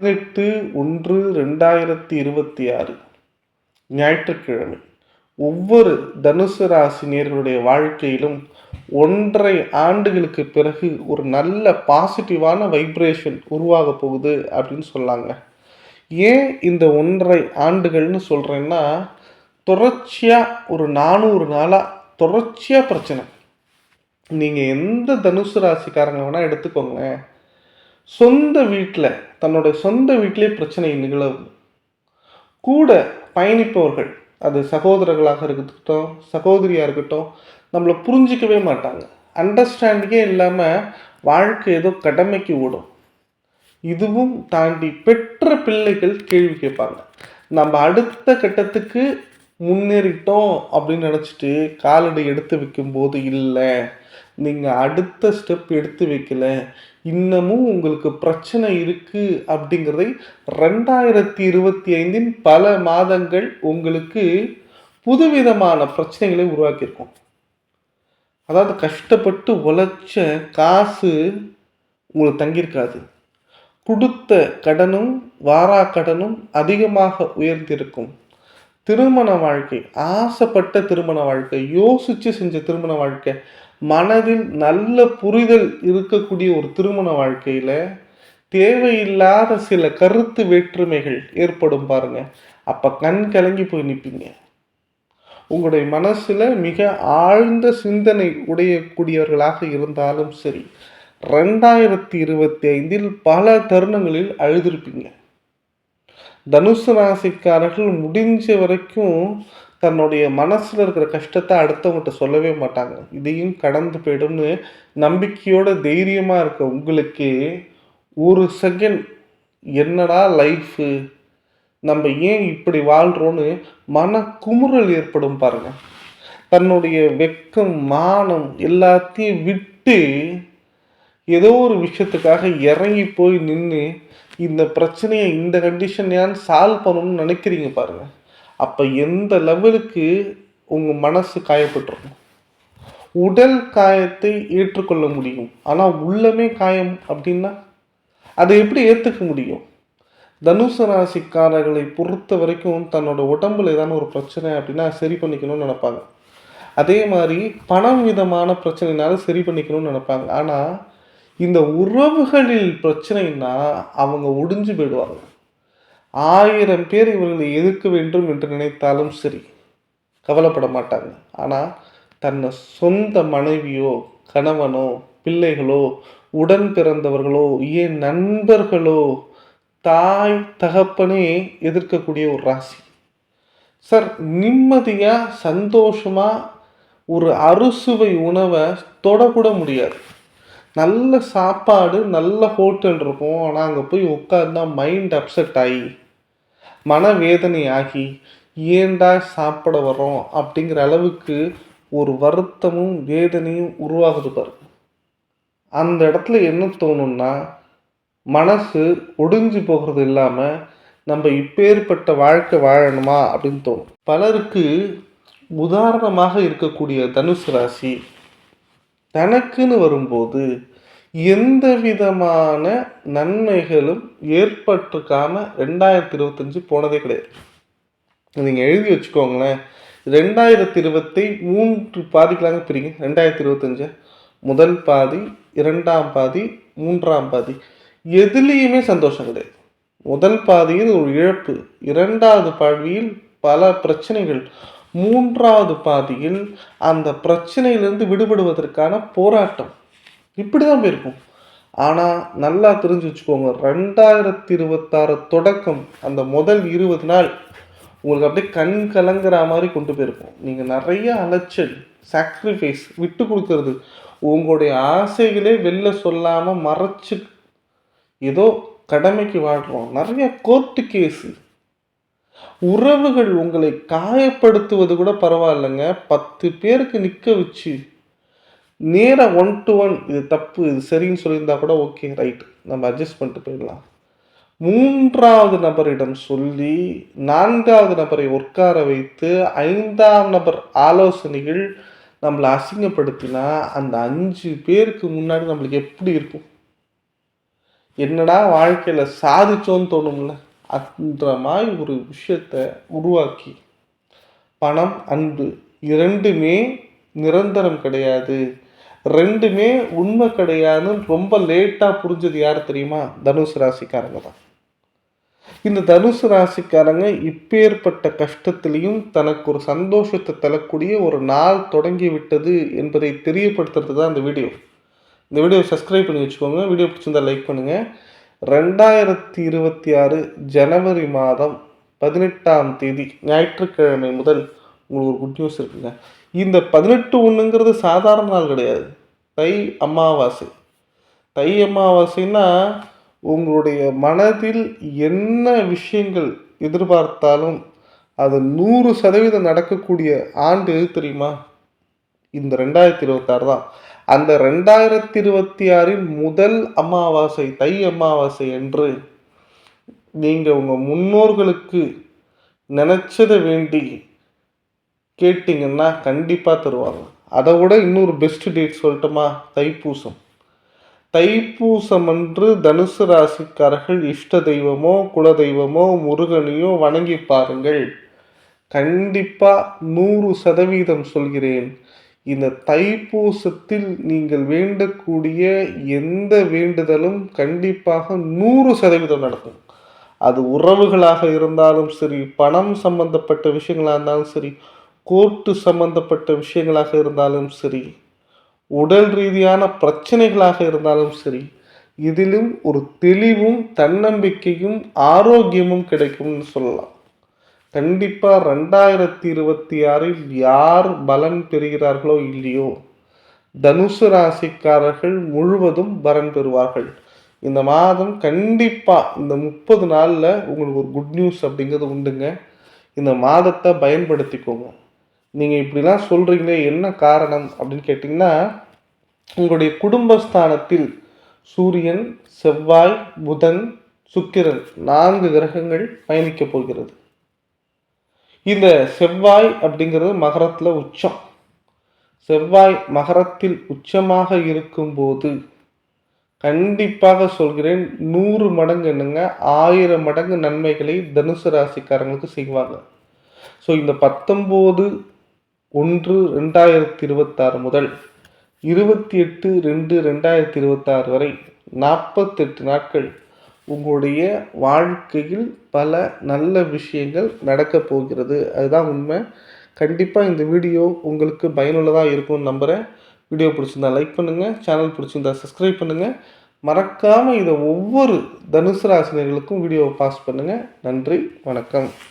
பதினெட்டு ஒன்று ரெண்டாயிரத்தி இருபத்தி ஆறு ஞாயிற்றுக்கிழமை. ஒவ்வொரு தனுசு ராசினியர்களுடைய வாழ்க்கையிலும் ஒன்றரை ஆண்டுகளுக்கு பிறகு ஒரு நல்ல பாசிட்டிவான வைப்ரேஷன் உருவாக போகுது அப்படின்னு சொல்லாங்க. ஏன் இந்த ஒன்றரை ஆண்டுகள்னு சொல்கிறேன்னா தொடர்ச்சியாக ஒரு நானூறு நாளாக தொடர்ச்சியாக பிரச்சனை. நீங்கள் எந்த தனுசு ராசிக்காரங்க வேணால் எடுத்துக்கோங்க சொந்த வீட்டில் தன்னுடைய சொந்த வீட்டிலே பிரச்சனை நிகழவும் கூட பயணிப்பவர்கள் அது சகோதரர்களாக இருக்கட்டும் சகோதரியாக இருக்கட்டும் நம்மளை புரிஞ்சிக்கவே மாட்டாங்க. அண்டர்ஸ்டாண்டிங்கே இல்லாமல் வாழ்க்கை ஏதோ கடமைக்கு ஓடும். இதுவும் தாண்டி பெற்ற பிள்ளைகள் கேள்வி கேட்பாங்க. நம்ம அடுத்த கட்டத்துக்கு முன்னேறிட்டோம் அப்படின்னு நினச்சிட்டு காலடி எடுத்து வைக்கும்போது இல்லை. நீங்கள் அடுத்த ஸ்டெப் எடுத்து வைக்கல. இன்னமும் உங்களுக்கு பிரச்சனை இருக்குது அப்படிங்கிறதை ரெண்டாயிரத்தி இருபத்தி ஐந்தின் பல மாதங்கள் உங்களுக்கு புதுவிதமான பிரச்சனைகளை உருவாக்கியிருக்கும். அதாவது கஷ்டப்பட்டு உழைச்ச காசு உங்களுக்கு தங்கியிருக்காது. கொடுத்த கடனும் வாரா கடனும் அதிகமாக உயர்ந்திருக்கும். திருமண வாழ்க்கை ஆசைப்பட்ட திருமண வாழ்க்கை யோசித்து செஞ்ச திருமண வாழ்க்கை மனதில் நல்ல புரிதல் இருக்கக்கூடிய ஒரு திருமண வாழ்க்கையில் தேவையில்லாத சில கருத்து வேற்றுமைகள் ஏற்படும் பாருங்க. அப்போ கண் கலங்கி போய் நிற்பீங்க உங்களுடைய மனசில் மிக ஆழ்ந்த சிந்தனை உடையக்கூடியவர்களாக இருந்தாலும் சரி ரெண்டாயிரத்தி இருபத்தி ஐந்தில் பல தருணங்களில் அழுதிருப்பீங்க. தனுசு ராசிக்காரர்கள் முடிஞ்ச வரைக்கும் தன்னுடைய மனசில் இருக்கிற கஷ்டத்தை அடுத்தவங்ககிட்ட சொல்லவே மாட்டாங்க. இதையும் கடந்து போயிடும்னு நம்பிக்கையோட தைரியமாக இருக்க உங்களுக்கு ஒரு செகண்ட் என்னடா லைஃபு நம்ம ஏன் இப்படி வாழ்கிறோன்னு மன குமுறல் ஏற்படும் பாருங்கள் தன்னுடைய வெக்கம் மானம் எல்லாத்தையும் விட்டு ஏதோ ஒரு விஷயத்துக்காக இறங்கி போய் நின்று இந்த பிரச்சனையை இந்த கண்டிஷன் ஏன் சால்வ் பண்ணணும்னு நினைக்கிறீங்க பாருங்கள் அப்போ எந்த லெவலுக்கு உங்கள் மனசு காயப்பட்டுருக்கும் உடல் காயத்தை ஏற்றுக்கொள்ள முடியும். ஆனால் உள்ளமே காயம் அப்படின்னா அதை எப்படி ஏற்றுக்க முடியும்? தனுசு ராசிக்காரர்களை பொறுத்த வரைக்கும் தன்னோட உடம்புல ஏதான ஒரு பிரச்சனை அப்படின்னா சரி பண்ணிக்கணும்னு நினைப்பாங்க. அதே மாதிரி பணம் விதமான பிரச்சனைனால சரி பண்ணிக்கணும்னு நினைப்பாங்க. ஆனால் இந்த உறவுகளில் பிரச்சனைன்னா அவங்க ஒடிஞ்சு போயிடுவாங்க. ஆயிரம் பேர் இவர்களை எதிர்க்க வேண்டும் என்று நினைத்தாலும் சரி கவலைப்பட மாட்டாங்க. ஆனால் தன்னை சொந்த மனைவியோ கணவனோ பிள்ளைகளோ உடன் பிறந்தவர்களோ ஏன் நண்பர்களோ தாய் தகப்பனே எதிர்க்கக்கூடிய ஒரு ராசி. சார் நிம்மதியாக சந்தோஷமாக ஒரு அறுசுவை உணவை தொடக்கூட முடியாது. நல்ல சாப்பாடு நல்ல ஹோட்டல் இருக்கும். ஆனால் அங்கே போய் உட்காந்தா மைண்ட் அப்செட் ஆகி மனவேதனை ஆகி ஏண்டா சாப்பிட வரோம் அப்படிங்கிற அளவுக்கு ஒரு வருத்தமும் வேதனையும் உருவாகுது பாருங்க. அந்த இடத்துல என்ன தோணும்னா மனசு ஒடிஞ்சு போகிறது இல்லாமல் நம்ம இப்பேற்பட்ட வாழ்க்கை வாழணுமா அப்படின்னு தோணும். பலருக்கு உதாரணமாக இருக்கக்கூடிய தனுசு ராசி தனக்குன்னு வரும்போது எந்த விதமான நன்மைகளும் ஏற்பட்டிருக்காம ரெண்டாயிரத்தி இருபத்தஞ்சு போனதே கிடையாது. நீங்கள் எழுதி வச்சுக்கோங்களேன். ரெண்டாயிரத்தி இருபத்தி மூன்று பாதிக்கலாங்க பிரிங்க. ரெண்டாயிரத்தி இருபத்தஞ்சு முதல் பாதி இரண்டாம் பாதி மூன்றாம் பாதி. எதுலேயுமே சந்தோஷம் கிடையாது. முதல் பாதியில் ஒரு இழப்பு இரண்டாவது பாதியில் பல பிரச்சனைகள் மூன்றாவது பாதியில் அந்த பிரச்சனையிலேருந்து விடுபடுவதற்கான போராட்டம். இப்படி தான் போயிருக்கும். ஆனால் நல்லா தெரிஞ்சு வச்சுக்கோங்க ரெண்டாயிரத்தி இருபத்தாறு தொடக்கம் அந்த முதல் இருபது நாள் உங்களுக்கு அப்படியே கண் கலங்குற மாதிரி கொண்டு போயிருக்கும். நீங்கள் நிறைய அலைச்சல் சாக்ரிஃபைஸ் விட்டு கொடுக்கறது. உங்களுடைய ஆசைகளே வெளில சொல்லாமல் மறைச்சு ஏதோ கடமைக்கு வாழ்கிறோம் நிறைய கோர்ட்டு கேஸு உறவுகள் உங்களை காயப்படுத்துவது கூட பரவாயில்லைங்க. பத்து பேருக்கு நிற்க வச்சு நேராக ஒன் டு ஒன் இது தப்பு இது சரின்னு சொல்லியிருந்தா கூட ஓகே ரைட் நம்ம அட்ஜஸ்ட் பண்ணிட்டு போயிடலாம். மூன்றாவது நபரிடம் சொல்லி நான்காவது நபரை உட்கார வைத்து ஐந்தாம் நபர் ஆலோசனைகள் நம்மளை அசிங்கப்படுத்தினா அந்த அஞ்சு பேருக்கு முன்னாடி நம்மளுக்கு எப்படி இருக்கும்? என்னடா வாழ்க்கையில் சாதிச்சோன்னு தோணும்ல. அந்த மாதிரி ஒரு விஷயத்தை உருவாக்கி பணம் அன்பு இரண்டுமே நிரந்தரம் கிடையாது. ரெண்டுமே உண்மை கிடையாதுன்னு ரொம்ப லேட்டாக புரிஞ்சது யார் தெரியுமா? தனுசு ராசிக்காரங்க தான். இந்த தனுசு ராசிக்காரங்க இப்பேற்பட்ட கஷ்டத்திலையும் தனக்கு ஒரு சந்தோஷத்தை தரக்கூடிய ஒரு நாள் தொடங்கி விட்டது என்பதை தெரியப்படுத்துறது தான் இந்த வீடியோ. இந்த வீடியோ சப்ஸ்கிரைப் பண்ணி வச்சுக்கோங்க. வீடியோ பிடிச்சிருந்தா லைக் பண்ணுங்கள் ரெண்டாயிரத்தி இருபத்தி ஆறு ஜனவரி மாதம் பதினெட்டாம் தேதி ஞாயிற்றுக்கிழமை முதல் உங்களுக்கு ஒரு குட் நியூஸ் இருக்குங்க. இந்த பதினெட்டு ஒன்றுங்கிறது சாதாரண நாள் கிடையாது. தை அமாவாசை. தை அமாவாசைன்னா உங்களுடைய மனதில் என்ன விஷயங்கள் எதிர்பார்த்தாலும் அது நூறு சதவீதம் நடக்கக்கூடிய ஆண்டு எது தெரியுமா? இந்த ரெண்டாயிரத்தி இருபத்தாறு தான். அந்த ரெண்டாயிரத்தி இருபத்தி ஆறின் முதல் அமாவாசை தை அமாவாசை என்று நீங்கள் உங்கள் முன்னோர்களுக்கு நினச்சதை வேண்டி கேட்டிங்கன்னா கண்டிப்பாக தருவாங்க. அதை விட இன்னொரு பெஸ்ட் டேட் சொல்லட்டுமா? தைப்பூசம். தைப்பூசம் அன்று தனுசு ராசிக்காரர்கள் இஷ்ட தெய்வமோ குல தெய்வமோ முருகனையோ வணங்கி பாருங்கள். கண்டிப்பாக நூறு சதவீதம் சொல்கிறேன். இந்த தைப்பூசத்தில் நீங்கள் வேண்டக்கூடிய எந்த வேண்டுதலும் கண்டிப்பாக நூறு சதவீதம் நடக்கும். அது உறவுகளாக இருந்தாலும் சரி பணம் சம்பந்தப்பட்ட விஷயங்களாக இருந்தாலும் சரி கோர்ட்டு சம்பந்தப்பட்ட விஷயங்களாக இருந்தாலும் சரி உடல் ரீதியான பிரச்சனைகளாக இருந்தாலும் சரி இதிலும் ஒரு தெளிவும் தன்னம்பிக்கையும் ஆரோக்கியமும் கிடைக்கும்னு சொல்லலாம். கண்டிப்பாக ரெண்டாயிரத்தி இருபத்தி ஆறில் யார் பலன் பெறுகிறார்களோ இல்லையோ தனுசு ராசிக்காரர்கள் முழுவதும் பலன் பெறுவார்கள். இந்த மாதம் கண்டிப்பாக இந்த முப்பது நாளில் உங்களுக்கு ஒரு குட் நியூஸ் அப்படிங்கிறது உண்டுங்க. இந்த மாதத்தை பயன்படுத்திக்கோங்க. நீங்கள் இப்படிலாம் சொல்கிறீங்களே என்ன காரணம் அப்படின்னு கேட்டிங்கன்னா உங்களுடைய குடும்பஸ்தானத்தில் சூரியன் செவ்வாய் புதன் சுக்கிரன் நான்கு கிரகங்கள் பயணிக்கப் போகிறது. இந்த செவ்வாய் அப்படிங்கிறது மகரத்தில் உச்சம். செவ்வாய் மகரத்தில் உச்சமாக இருக்கும்போது கண்டிப்பாக சொல்கிறேன் நூறு மடங்கு என்னங்க ஆயிரம் மடங்கு நன்மைகளை தனுசு ராசிக்காரங்களுக்கு செய்வாங்க. ஸோ இந்த பத்தொம்போது ஒன்று ரெண்டாயிரத்தி இருபத்தாறு முதல் இருபத்தி எட்டு ரெண்டு ரெண்டாயிரத்தி இருபத்தாறு வரை நாற்பத்தெட்டு நாட்கள் உங்களுடைய வாழ்க்கையில் பல நல்ல விஷயங்கள் நடக்கப் போகிறது. அதுதான் உண்மை. கண்டிப்பாக இந்த வீடியோ உங்களுக்கு பயனுள்ளதாக இருக்கும்னு நம்புகிறேன் வீடியோ பிடிச்சிருந்தா லைக் பண்ணுங்கள் சேனல் பிடிச்சிருந்தா சப்ஸ்கிரைப் பண்ணுங்கள் மறக்காமல் இதை ஒவ்வொரு தனுசு ராசினியர்களுக்கும் வீடியோவை பாஸ் பண்ணுங்கள் நன்றி வணக்கம்.